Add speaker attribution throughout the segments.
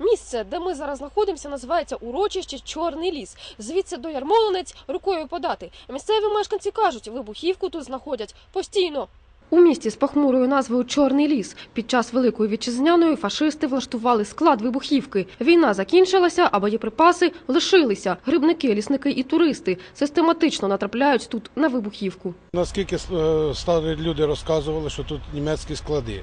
Speaker 1: Місце, де ми зараз знаходимося, називається урочище Чорний ліс. Звідси до Ярмолинець рукою подати. Місцеві мешканці кажуть, вибухівку тут знаходять постійно. У місті з похмурою назвою Чорний ліс під час Великої вітчизняної фашисти влаштували склад вибухівки. Війна закінчилася, а боєприпаси лишилися. Грибники, лісники і туристи систематично натрапляють тут на вибухівку.
Speaker 2: Наскільки е, старі люди розказували, що тут німецькі склади.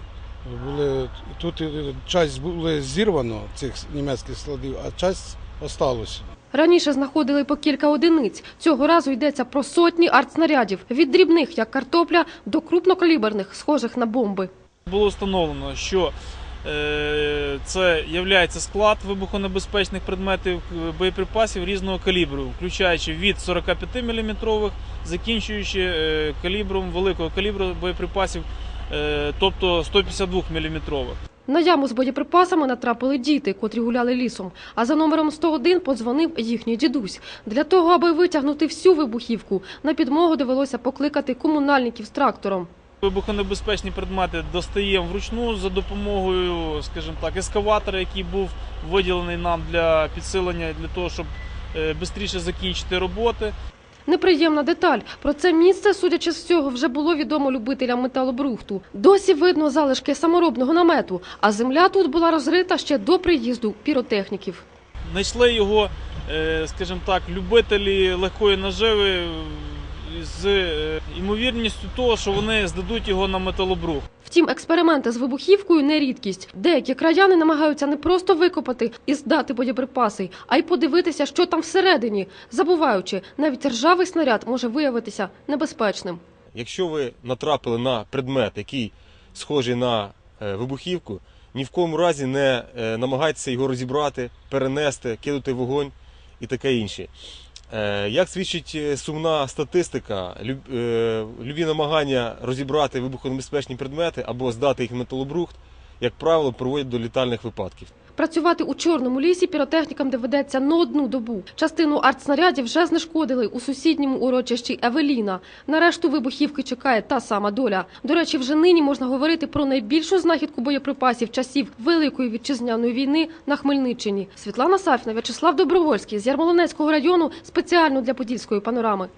Speaker 2: Були, тут часть були зірвано цих німецьких складів, а часть осталось.
Speaker 1: Раніше знаходили по кілька одиниць. Цього разу йдеться про сотні артснарядів від дрібних, як картопля, до крупнокаліберних, схожих на бомби.
Speaker 3: Було встановлено, що е, це є склад вибухонебезпечних предметів е, боєприпасів різного калібру, включаючи від 45 мм, закінчуючи е, калібром великого калібру боєприпасів, тобто 152 мм.
Speaker 1: На яму з боєприпасами натрапили діти, котрі гуляли лісом. А за номером 101 подзвонив їхній дідусь. Для того, аби витягнути всю вибухівку, на підмогу довелося покликати комунальників з трактором.
Speaker 3: Вибухонебезпечні предмети достаємо вручну за допомогою, скажімо так, ескаватора, який був виділений нам для підсилення для того, щоб швидше закінчити роботи.
Speaker 1: Неприємна деталь. Про це місце, судячи з всього, вже було відомо любителям металобрухту. Досі видно залишки саморобного намету, а земля тут була розрита ще до приїзду піротехніків.
Speaker 3: Знайшли його, е, скажімо так, любителі легкої наживи з е, ймовірністю того, що вони здадуть його на металобрух.
Speaker 1: Втім, експерименти з вибухівкою не рідкість. Деякі краяни намагаються не просто викопати і здати боєприпаси, а й подивитися, що там всередині, забуваючи, навіть ржавий снаряд може виявитися небезпечним.
Speaker 4: Якщо ви натрапили на предмет, який схожий на е, вибухівку, ні в коєму разі не е, намагайтеся його розібрати, перенести, кинути вогонь і таке інше. Е, Як свідчить е, сумна статистика, е, любі намагання розібрати вибухонебезпечні предмети або здати їх в металобрухт, як правило, приводять до літальних випадків.
Speaker 1: Працювати у чорному лісі піротехнікам доведеться не одну добу. Частину артснарядів вже знешкодили у сусідньому урочищі Евеліна. На решту вибухівки чекає та сама доля. До речі, вже нині можна говорити про найбільшу знахідку боєприпасів часів Великої вітчизняної війни на Хмельниччині. Світлана Сафіна, В'ячеслав Добровольський з Ярмолинецького району спеціально для Подільської панорами.